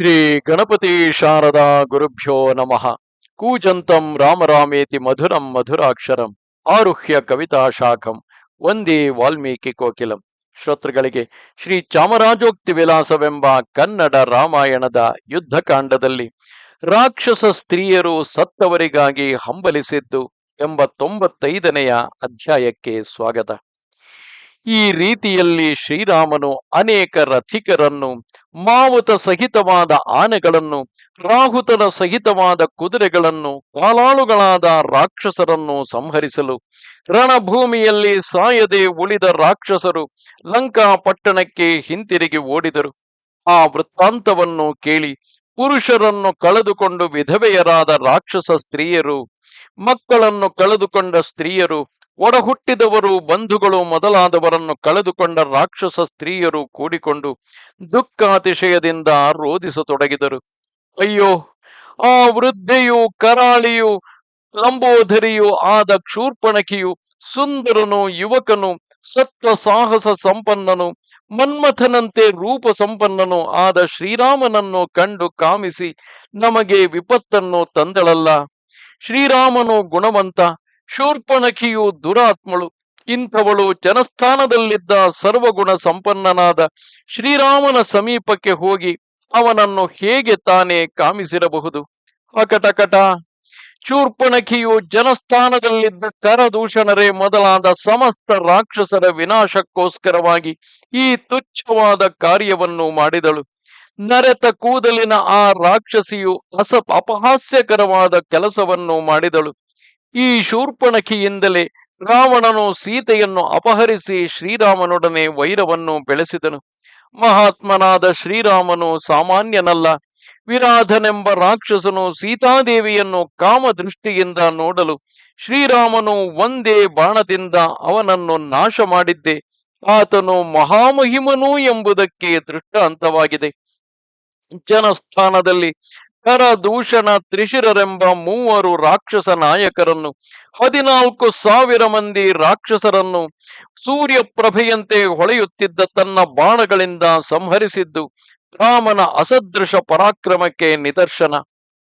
ಶ್ರೀ ಗಣಪತಿ ಶಾರದಾ ಗುರುಭ್ಯೋ ನಮಃ. ಕೂಜಂತಂ ರಾಮರಾಮೇತಿ ಮಧುರಂ ಮಧುರಾಕ್ಷರಂ. ಆರುಹ್ಯ ಕವಿತಾ ಶಾಖಂ. ಒಂದೇ ವಾಲ್ಮೀಕಿ ಕೋಕಿಲಂ. ಶ್ರೋತೃಗಳಿಗೆ ಶ್ರೀ ಚಾಮರಾಜೋಕ್ತಿ ವಿಲಾಸವೆಂಬ ಕನ್ನಡ ರಾಮಾಯಣದ ಯುದ್ಧಕಾಂಡದಲ್ಲಿ ರಾಕ್ಷಸ ಸ್ತ್ರೀಯರು ಸತ್ತವರಿಗಾಗಿ ಹಂಬಲಿಸಿದ್ದು ಎಂಬ ತೊಂಬತ್ತೈದನೆಯ ಅಧ್ಯಾಯಕ್ಕೆ ಸ್ವಾಗತ. ಈ ರೀತಿಯಲ್ಲಿ ಶ್ರೀರಾಮನು ಅನೇಕ ರಥಿಕರನ್ನು ಮಾವುತ ಸಹಿತವಾದ ಆನೆಗಳನ್ನು, ರಾಹುತನ ಸಹಿತವಾದ ಕುದುರೆಗಳನ್ನು ಕಾಲಾಳುಗಳಾದ ರಾಕ್ಷಸರನ್ನು ಸಂಹರಿಸಲು, ರಣಭೂಮಿಯಲ್ಲಿ ಸಾಯದೆ ಉಳಿದ ರಾಕ್ಷಸರು ಲಂಕಾ ಪಟ್ಟಣಕ್ಕೆ ಹಿಂತಿರುಗಿ ಓಡಿದರು. ಆ ವೃತ್ತಾಂತವನ್ನು ಕೇಳಿ ಪುರುಷರನ್ನು ಕಳೆದುಕೊಂಡು ವಿಧವೆಯರಾದ ರಾಕ್ಷಸ ಸ್ತ್ರೀಯರು, ಮಕ್ಕಳನ್ನು ಕಳೆದುಕೊಂಡ ಸ್ತ್ರೀಯರು ಒಡಹುಟ್ಟಿದವರು ಬಂಧುಗಳು ಮೊದಲಾದವರನ್ನು ಕಳೆದುಕೊಂಡ ರಾಕ್ಷಸ ಸ್ತ್ರೀಯರು ಕೂಡಿಕೊಂಡು ದುಃಖಾತಿಶಯದಿಂದ ರೋಧಿಸತೊಡಗಿದರು ಅಯ್ಯೋ, ಆ ವೃದ್ಧೆಯು, ಕರಾಳಿಯು ಲಂಬೋಧರಿಯು ಆದ ಕ್ಷೂರ್ಪಣಕಿಯು, ಸುಂದರನು, ಯುವಕನು, ಸತ್ವ ಸಾಹಸ ಸಂಪನ್ನನು, ಮನ್ಮಥನಂತೆ ರೂಪ ಸಂಪನ್ನನು ಆದ ಶ್ರೀರಾಮನನ್ನು ಕಂಡು ಕಾಮಿಸಿ, ನಮಗೆ ವಿಪತ್ತನ್ನು ತಂದಳಲ್ಲ. ಶ್ರೀರಾಮನು ಗುಣವಂತ ಶೂರ್ಪಣಖಿಯು ದುರಾತ್ಮಳು, ಇಂಥವಳು ಜನಸ್ಥಾನದಲ್ಲಿದ್ದ ಸರ್ವಗುಣ ಸಂಪನ್ನನಾದ ಶ್ರೀರಾಮನ ಸಮೀಪಕ್ಕೆ ಹೋಗಿ ಅವನನ್ನು ಹೇಗೆ ತಾನೇ ಕಾಮಿಸಿರಬಹುದು? ಅಕಟಕಟ! ಶೂರ್ಪಣಖಿಯು ಜನಸ್ಥಾನದಲ್ಲಿದ್ದ ಕರದೂಷಣರೇ ಮೊದಲಾದ ಸಮಸ್ತ ರಾಕ್ಷಸರ ವಿನಾಶಕ್ಕೋಸ್ಕರವಾಗಿ ಈ ತುಚ್ಛವಾದ ಕಾರ್ಯವನ್ನು ಮಾಡಿದಳು. ನರೆತ ಕೂದಲಿನ ಆ ರಾಕ್ಷಸಿಯು ಅಸ ಅಪಹಾಸ್ಯಕರವಾದ ಕೆಲಸವನ್ನು ಮಾಡಿದಳು. ಈ ಶೂರ್ಪಣಖಿಯಿಂದಲೇ ರಾವಣನು ಸೀತೆಯನ್ನು ಅಪಹರಿಸಿ ಶ್ರೀರಾಮನೊಡನೆ ವೈರವನ್ನು ಬೆಳೆಸಿದನು. ಮಹಾತ್ಮನಾದ ಶ್ರೀರಾಮನು ಸಾಮಾನ್ಯನಲ್ಲ. ವಿರಾಧನೆಂಬ ರಾಕ್ಷಸನು ಸೀತಾದೇವಿಯನ್ನು ಕಾಮದೃಷ್ಟಿಯಿಂದ ನೋಡಲು ಶ್ರೀರಾಮನು ಒಂದೇ ಬಾಣದಿಂದ ಅವನನ್ನು ನಾಶ ಮಾಡಿದ್ದೆ ಆತನು ಮಹಾಮಹಿಮನು ಎಂಬುದಕ್ಕೆ ದೃಷ್ಟಾಂತವಾಗಿದೆ. ಜನಸ್ಥಾನದಲ್ಲಿ ಕರದೂಷಣ ತ್ರಿಶಿರರೆಂಬ ಮೂವರು ರಾಕ್ಷಸ ನಾಯಕರನ್ನು, ಹದಿನಾಲ್ಕು ಸಾವಿರ ಮಂದಿ ರಾಕ್ಷಸರನ್ನು ಸೂರ್ಯಪ್ರಭೆಯಂತೆ ಹೊಳೆಯುತ್ತಿದ್ದ ತನ್ನ ಬಾಣಗಳಿಂದ ಸಂಹರಿಸಿದ್ದು ರಾಮನ ಅಸದೃಶ ಪರಾಕ್ರಮಕ್ಕೆ ನಿದರ್ಶನ.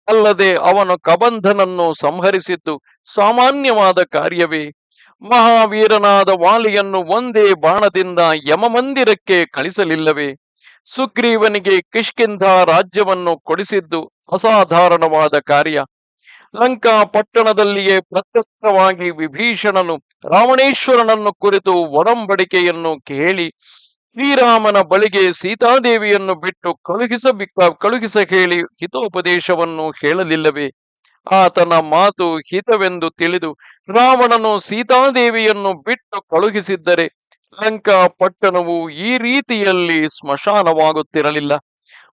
ಅಲ್ಲದೆ ಅವನು ಕಬಂಧನನ್ನು ಸಂಹರಿಸಿದ್ದು ಸಾಮಾನ್ಯವಾದ ಕಾರ್ಯವೇ. ಮಹಾವೀರನಾದ ವಾಲಿಯನ್ನು ಒಂದೇ ಬಾಣದಿಂದ ಯಮಮಂದಿರಕ್ಕೆ ಕಳಿಸಲಿಲ್ಲವೇ. ಸುಗ್ರೀವನಿಗೆ ಕಿಷ್ಕಿಂಧ ರಾಜ್ಯವನ್ನು ಕೊಡಿಸಿದ್ದು ಅಸಾಧಾರಣವಾದ ಕಾರ್ಯ. ಲಂಕಾ ಪಟ್ಟಣದಲ್ಲಿಯೇ ಪ್ರತ್ಯಕ್ಷವಾಗಿ ವಿಭೀಷಣನು ರಾವಣೇಶ್ವರನನ್ನು ಕುರಿತು ಒಡಂಬಡಿಕೆಯನ್ನು ಕೇಳಿ, ಶ್ರೀರಾಮನ ಬಳಿಗೆ ಸೀತಾದೇವಿಯನ್ನು ಬಿಟ್ಟು ಕಳುಹಿಸ ಕಳುಹಿಸ ಹೇಳಿ ಹಿತೋಪದೇಶವನ್ನು ಹೇಳಲಿಲ್ಲವೇ? ಆತನ ಮಾತು ಹಿತವೆಂದು ತಿಳಿದು ರಾವಣನು ಸೀತಾದೇವಿಯನ್ನು ಬಿಟ್ಟು ಕಳುಹಿಸಿದ್ದರೆ ಲಂಕಾ ಪಟ್ಟಣವು ಈ ರೀತಿಯಲ್ಲಿ ಸ್ಮಶಾನವಾಗುತ್ತಿರಲಿಲ್ಲ.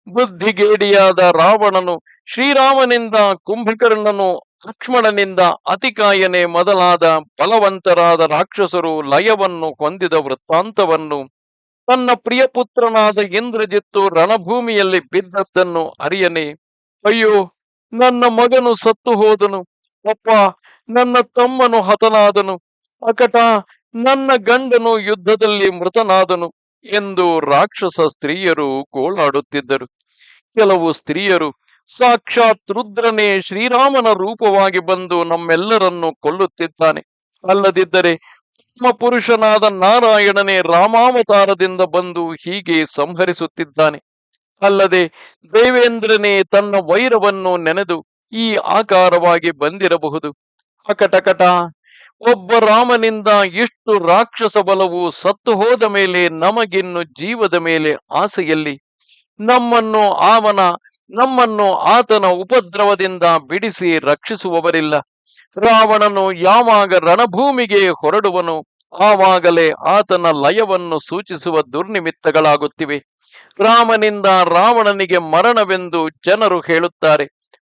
ಬುದ್ಧಿಗೇಡಿಯಾದ ರಾವಣನು ಶ್ರೀರಾಮನಿಂದ ಕುಂಭಕರ್ಣನು ಲಕ್ಷ್ಮಣನಿಂದ ಅತಿಕಾಯನೆ ಮೊದಲಾದ ಬಲವಂತರಾದ ರಾಕ್ಷಸರು ಲಯವನ್ನು ಹೊಂದಿದ ವೃತ್ತಾಂತವನ್ನು ತನ್ನ ಪ್ರಿಯಪುತ್ರನಾದ ಇಂದ್ರಜಿತ್ತು ರಣಭೂಮಿಯಲ್ಲಿ ಬಿದ್ದದ್ದನ್ನು ಅರಿಯನೆ, ಅಯ್ಯೋ, ನನ್ನ ಮಗನು ಸತ್ತು ಹೋದನು. ಅಪ್ಪ, ನನ್ನ ತಮ್ಮನು ಹತನಾದನು. ಅಕಟ, ನನ್ನ ಗಂಡನು ಯುದ್ಧದಲ್ಲಿ ಮೃತನಾದನು ಎಂದು ರಾಕ್ಷಸ ಸ್ತ್ರೀಯರು ಗೋಳಾಡುತ್ತಿದ್ದರು. ಕೆಲವು ಸ್ತ್ರೀಯರು ಸಾಕ್ಷಾತ್ ರುದ್ರನೇ ಶ್ರೀರಾಮನ ರೂಪವಾಗಿ ಬಂದು ನಮ್ಮೆಲ್ಲರನ್ನು ಕೊಲ್ಲುತ್ತಿದ್ದಾನೆ. ಅಲ್ಲದಿದ್ದರೆ ನಮ್ಮ ಪುರುಷನಾದ ನಾರಾಯಣನೇ ರಾಮಾವತಾರದಿಂದ ಬಂದು ಹೀಗೆ ಸಂಹರಿಸುತ್ತಿದ್ದಾನೆ. ಅಲ್ಲದೆ ದೇವೇಂದ್ರನೇ ತನ್ನ ವೈರವನ್ನು ನೆನೆದು ಈ ಆಕಾರವಾಗಿ ಬಂದಿರಬಹುದು. ಅಕಟಕಟ, ಒಬ್ಬ ರಾಮನಿಂದ ಎಷ್ಟು ರಾಕ್ಷಸ ಬಲವು ಸತ್ತು ಹೋದ ಮೇಲೆ ನಮಗಿನ್ನು ಜೀವದ ಮೇಲೆ ಆಸೆಯಲ್ಲಿ ನಮ್ಮನ್ನು ಆವನ ನಮ್ಮನ್ನು ಆತನ ಉಪದ್ರವದಿಂದ ಬಿಡಿಸಿ ರಕ್ಷಿಸುವವರಿಲ್ಲ. ರಾವಣನು ಯಾವಾಗ ರಣಭೂಮಿಗೆ ಹೊರಡುವನು, ಆವಾಗಲೇ ಆತನ ಲಯವನ್ನು ಸೂಚಿಸುವ ದುರ್ನಿಮಿತ್ತಗಳಾಗುತ್ತಿವೆ. ರಾಮನಿಂದ ರಾವಣನಿಗೆ ಮರಣವೆಂದು ಜನರು ಹೇಳುತ್ತಾರೆ.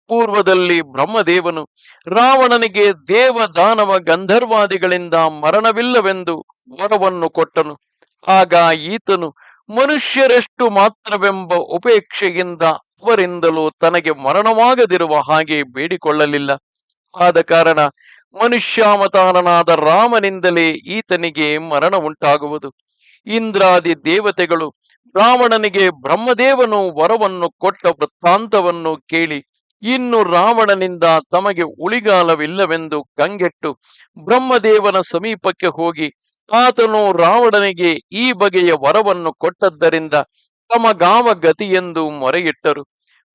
ಪೂರ್ವದಲ್ಲಿ ಬ್ರಹ್ಮದೇವನು, ರಾವಣನಿಗೆ ದೇವ ದಾನವ ಗಂಧರ್ವಾದಿಗಳಿಂದ ಮರಣವಿಲ್ಲವೆಂದು ವರವನ್ನು ಕೊಟ್ಟನು. ಆಗ ಈತನು ಮನುಷ್ಯರೆಷ್ಟು ಮಾತ್ರವೆಂಬ ಉಪೇಕ್ಷೆಯಿಂದ ಅವರಿಂದಲೂ ತನಗೆ ಮರಣವಾಗದಿರುವ ಹಾಗೆ ಬೇಡಿಕೊಳ್ಳಲಿಲ್ಲ. ಆದ ಕಾರಣ ಮನುಷ್ಯಾವತಾರನಾದ ರಾಮನಿಂದಲೇ ಈತನಿಗೆ ಮರಣ ಉಂಟಾಗುವುದು ಇಂದ್ರಾದಿ ದೇವತೆಗಳು ರಾವಣನಿಗೆ ಬ್ರಹ್ಮದೇವನು ವರವನ್ನು ಕೊಟ್ಟ ವೃತ್ತಾಂತವನ್ನು ಕೇಳಿ, ಇನ್ನು ರಾವಣನಿಂದ ತಮಗೆ ಉಳಿಗಾಲವಿಲ್ಲವೆಂದು ಕಂಗೆಟ್ಟು ಬ್ರಹ್ಮದೇವನ ಸಮೀಪಕ್ಕೆ ಹೋಗಿ ಆತನು ರಾವಣನಿಗೆ ಈ ಬಗೆಯ ವರವನ್ನು ಕೊಟ್ಟದ್ದರಿಂದ ತಮಗಾವ ಗತಿಯೆಂದು ಮೊರೆಯಿಟ್ಟರು.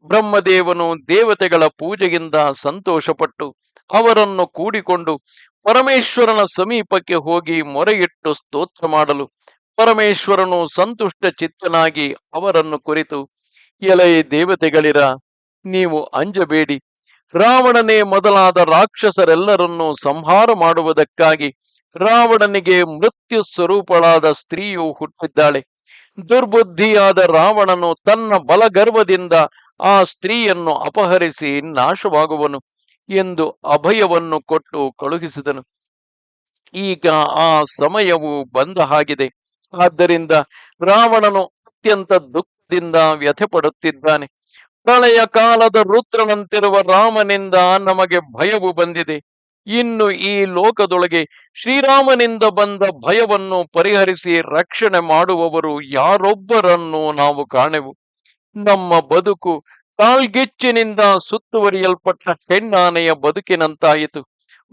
ಬ್ರಹ್ಮದೇವನು ದೇವತೆಗಳ ಪೂಜೆಯಿಂದ ಸಂತೋಷಪಟ್ಟು ಅವರನ್ನು ಕೂಡಿಕೊಂಡು ಪರಮೇಶ್ವರನ ಸಮೀಪಕ್ಕೆ ಹೋಗಿ ಮೊರೆಯಿಟ್ಟು ಸ್ತೋತ್ರ ಮಾಡಲು ಪರಮೇಶ್ವರನು ಸಂತುಷ್ಟ ಚಿತ್ತನಾಗಿ ಅವರನ್ನು ಕುರಿತು ಎಲೆಯ ದೇವತೆಗಳಿರ, ನೀವು ಅಂಜಬೇಡಿ. ರಾವಣನೇ ಮೊದಲಾದ ರಾಕ್ಷಸರೆಲ್ಲರನ್ನು ಸಂಹಾರ ಮಾಡುವುದಕ್ಕಾಗಿ ರಾವಣನಿಗೆ ಮೃತ್ಯು ಸ್ವರೂಪಳಾದ ಸ್ತ್ರೀಯು ಹುಟ್ಟಿದ್ದಾಳೆ. ದುರ್ಬುದ್ಧಿಯಾದ ರಾವಣನು ತನ್ನ ಬಲಗರ್ವದಿಂದ ಆ ಸ್ತ್ರೀಯನ್ನು ಅಪಹರಿಸಿ ನಾಶವಾಗುವನು ಎಂದು ಅಭಯವನ್ನು ಕೊಟ್ಟು ಕಳುಹಿಸಿದನು. ಈಗ ಆ ಸಮಯವು ಬಂದ ಹಾಗಿದೆ. ಆದ್ದರಿಂದ ರಾವಣನು ಅತ್ಯಂತ ದುಃಖದಿಂದ ವ್ಯಥೆ ಪಡುತ್ತಿದ್ದಾನೆ ಪ್ರಳಯ ಕಾಲದ ರುದ್ರನಂತಿರುವ ರಾಮನಿಂದ ನಮಗೆ ಭಯವು ಬಂದಿದೆ. ಇನ್ನು ಈ ಲೋಕದೊಳಗೆ ಶ್ರೀರಾಮನಿಂದ ಬಂದ ಭಯವನ್ನು ಪರಿಹರಿಸಿ ರಕ್ಷಣೆ ಮಾಡುವವರು ಯಾರೊಬ್ಬರನ್ನು ನಾವು ಕಾಣೆವು. ನಮ್ಮ ಬದುಕು ತಾಳ್ಗೆಚ್ಚಿನಿಂದ ಸುತ್ತುವರಿಯಲ್ಪಟ್ಟ ಹೆಣ್ಣಾನೆಯ ಬದುಕಿನಂತಾಯಿತು.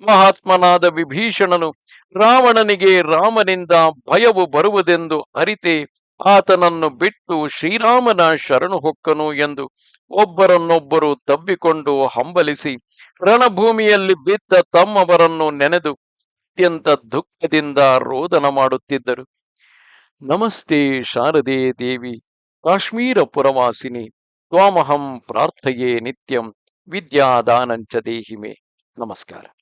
ಮಹಾತ್ಮನಾದ ವಿಭೀಷಣನು ರಾವಣನಿಗೆ ರಾಮನಿಂದ ಭಯವು ಬರುವುದೆಂದು ಅರಿತೆ ಆತನನ್ನು ಬಿಟ್ಟು ಶ್ರೀರಾಮನ ಶರಣು ಹೊಕ್ಕನು ಎಂದು ಒಬ್ಬರನ್ನೊಬ್ಬರು ತಬ್ಬಿಕೊಂಡು ಹಂಬಲಿಸಿ ರಣಭೂಮಿಯಲ್ಲಿ ಬಿದ್ದ ತಮ್ಮವರನ್ನು ನೆನೆದು ಅತ್ಯಂತ ದುಃಖದಿಂದ ರೋದನ ಮಾಡುತ್ತಿದ್ದರು. ನಮಸ್ತೆ ಶಾರದೆ ದೇವಿ, ಕಾಶ್ಮೀರ ಪುರವಾಸಿನಿ, ತ್ವಾಮಹಂ ಪ್ರಾರ್ಥೆಯೇ ನಿತ್ಯಂ, ವಿದ್ಯಾದಾನಂಚ ದೇಹಿಮೆ. ನಮಸ್ಕಾರ.